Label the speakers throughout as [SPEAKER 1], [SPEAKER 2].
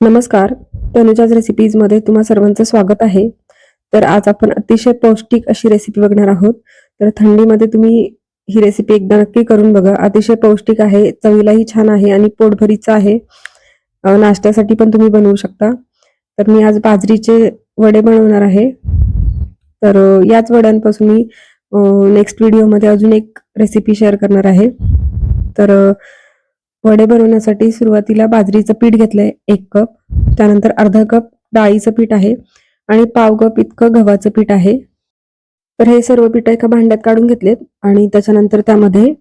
[SPEAKER 1] नमस्कार. तनुजाज रेसिपीजमध्ये तुम्हा सर्वांचं स्वागत आहे. तर आज आपण अतिशय पौष्टिक अशी रेसिपी बघणार आहोत. तर थंडीमध्ये तुम्ही ही रेसिपी एकदा नक्की करून बघा. अतिशय पौष्टिक आहे चवीलाही छान आहे आणि पोटभरीचं आहे. नाश्त्यासाठी पण तुम्ही बनवू शकता. तर मी आज बाजरीचे वडे बनवणार आहे. तर याच वड्यांपासून मी नेक्स्ट व्हिडिओमध्ये अजून एक रेसिपी शेअर करणार आहे. तर वडे बनवण्यासाठी सुरुवातीला बाजरीचं पीठ घेतलंय एक कप त्यानंतर अर्धा कप डाळीचं पीठ आहे आणि पाव कप इतकं गव्हाचं पीठ आहे. तर हे सर्व पीठ एका भांड्यात काढून घेतलेत आणि त्याच्यानंतर त्यामध्ये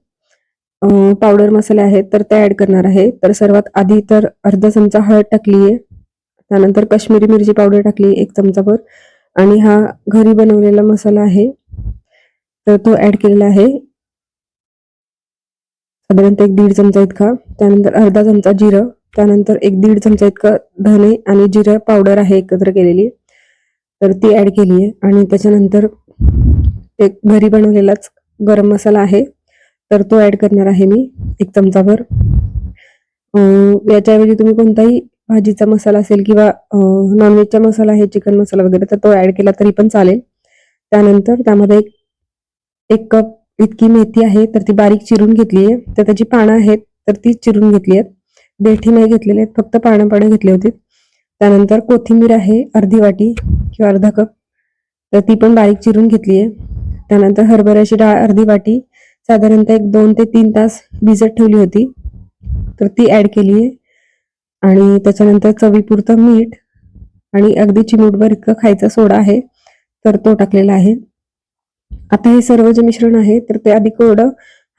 [SPEAKER 1] पावडर मसाले आहेत तर ते ऍड करणार आहे. तर सर्वात आधी तर अर्धा चमचा हळद टाकली आहे त्यानंतर काश्मीरी मिरची पावडर टाकली एक चमचाभर आणि हा घरी बनवलेला मसाला आहे. तर तो ऍड केलेला आहे. साधारणतः एक दीड चमचा इतका त्यानंतर अर्धा चमचा जिरं त्यानंतर एक दीड चमचा इतका धने आणि जिरं पावडर आहे एकत्र केलेली. तर ती ऍड केली आहे आणि त्याच्यानंतर एक घरी बनवलेलाच गरम मसाला आहे. तर तो ऍड करणार आहे मी एक चमचाभर. याच्याऐवजी तुम्ही कोणताही भाजीचा मसाला असेल किंवा नॉनव्हेजचा मसाला आहे चिकन मसाला वगैरे तर तो ऍड केला तरी पण चालेल. त्यानंतर त्यामध्ये एक एक कप इतकी मेथी आहे तर ती बारीक चिरून घेतली आहे. तर त्याची पानं आहेत तर ती चिरून घेतली आहेत. देठी नाही घेतलेले आहेत फक्त पानं पानं घेतली होती. त्यानंतर कोथिंबीर आहे अर्धी वाटी किंवा अर्धा कप. तर ती पण बारीक चिरून घेतली आहे. त्यानंतर हरभऱ्याची डाळ अर्धी वाटी. साधारणतः एक दोन ते तीन तास भिजत ठेवली होती. तर ती ऍड केली आहे. आणि त्याच्यानंतर चवीपुरतं मीठ आणि अगदी चिमूटभर इतकं खायचा सोडा आहे तर तो टाकलेला आहे. आता हे सर्व जे मिश्रण आहे तर ते आधी कोरडं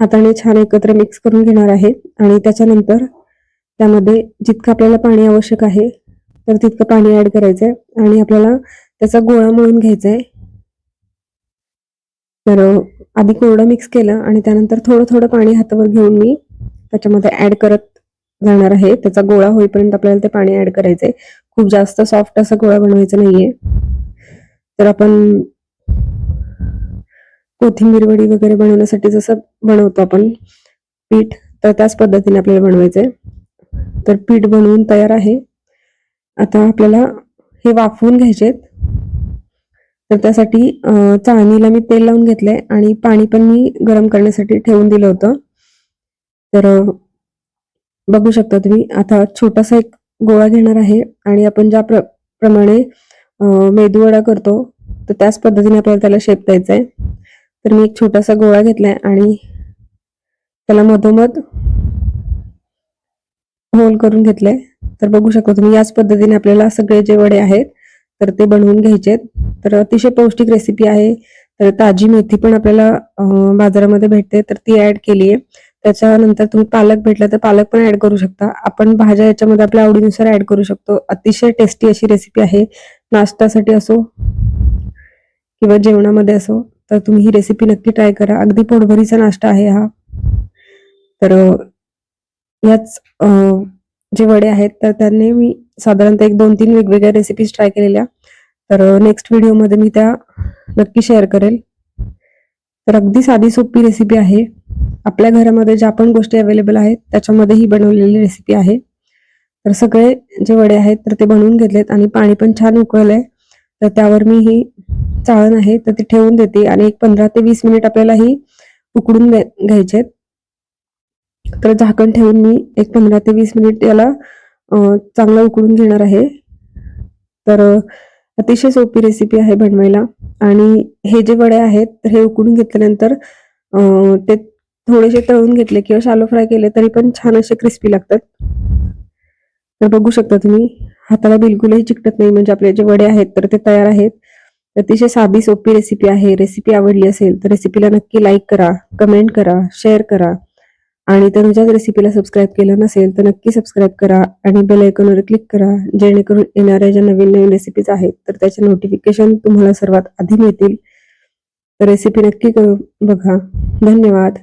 [SPEAKER 1] हाताने छान एकत्र मिक्स करून घेणार आहे. आणि त्याच्यानंतर त्यामध्ये जितकं आपल्याला पाणी आवश्यक आहे तर तितकं पाणी ऍड करायचंय. आणि आपल्याला त्याचा गोळा मळून घ्यायचा आहे तर आधी कोरडं मिक्स केलं आणि त्यानंतर थोडं थोडं पाणी हातावर घेऊन मी त्याच्यामध्ये ऍड करत जाणार आहे. त्याचा गोळा होईपर्यंत आपल्याला ते पाणी ऍड करायचंय. खूप जास्त सॉफ्ट असा गोळा बनवायचा नाहीये. तर आपण कोथिंबीर वडी वगैरे बनवण्यासाठी जसं बनवतो आपण पीठ तर त्याच पद्धतीने आपल्याला बनवायचंय. तर पीठ बनवून तयार आहे. आता आपल्याला हे वाफवून घ्यायचे तर त्यासाठी चाळणीला मी तेल लावून घेतलंय आणि पाणी पण मी गरम करण्यासाठी ठेवून दिलं होतं. तर बघू शकता तुम्ही आता छोटासा एक गोळा घेणार आहे आणि आपण ज्या प्र प्रमाणे मेदूवडा करतो तर त्याच पद्धतीने आपल्याला त्याला शेप द्यायचा आहे तर मी एक छोटासा गोळा घेतलाय आणि त्याला मधोमध होल करून घेतलंय. तर बघू शकता तुम्ही याच पद्धतीने आपल्याला सगळे जे वडे आहेत तर ते बनवून घ्यायचे तर अतिशय पौष्टिक रेसिपी आहे. तर ताजी मेथी पण आपल्याला बाजारामध्ये भेटते. तर ती ऍड केली आहे त्याच्यानंतर तुम्ही पालक भेटला तर पालक पण ऍड करू शकता. आपण भाज्या याच्यामध्ये आपल्या आवडीनुसार ऍड करू शकतो. अतिशय टेस्टी अशी रेसिपी आहे. नाश्त्यासाठी असो किंवा जेवणामध्ये असो. तर तुम्ही ही रेसिपी नक्की ट्राय करा. अगदी पोटभरीचा नाश्ता आहे हा. तर याच जे वडे आहेत तर त्यांनी मी साधारणतः एक दोन तीन वेगवेगळ्या रेसिपीज ट्राय केलेल्या. तर नेक्स्ट व्हिडिओमध्ये मी त्या नक्की शेअर करेल. तर अगदी साधी सोपी रेसिपी आहे. आपल्या घरामध्ये ज्या पण गोष्टी अवेलेबल आहेत त्याच्यामध्ये ही बनवलेली रेसिपी आहे. तर सगळे जे वडे आहेत तर ते बनवून घेतलेत आणि पाणी पण छान उकळलंय. तर त्यावर मी ही चाळण आहे तर ती ठेवून देते आणि एक पंधरा ते वीस मिनिट आपल्याला ही उकडून घ्यायचे घ्यायचेत तर झाकण ठेवून मी एक पंधरा ते वीस मिनिट याला चांगलं उकडून घेणार आहे. तर अतिशय सोपी रेसिपी आहे बनवायला. आणि हे जे वडे आहेत तर हे उकडून घेतल्यानंतर ते थोडेसे तळून घेतले किंवा शालो फ्राय केले तरी पण छान असे क्रिस्पी लागतात. तर बघू शकता तुम्ही हाताला बिलकुलही चिकटत नाही म्हणजे आपले जे वडे आहेत तर ते तयार आहेत. अतिशय साधी सोपी रेसिपी आहे. रेसिपी आवडली असेल तर रेसिपीला नक्की लाईक करा कमेंट करा शेअर करा. आणि तनुजाच रेसिपीला सबस्क्राईब केलं नसेल तर नक्की सबस्क्राईब करा आणि बेल आयकॉनवर क्लिक करा. जेणेकरून येणाऱ्या ज्या नवीन नवीन रेसिपीज आहेत तर त्याचे नोटिफिकेशन तुम्हाला सर्वात आधी मिळतील. तर रेसिपी नक्की करू बघा. धन्यवाद.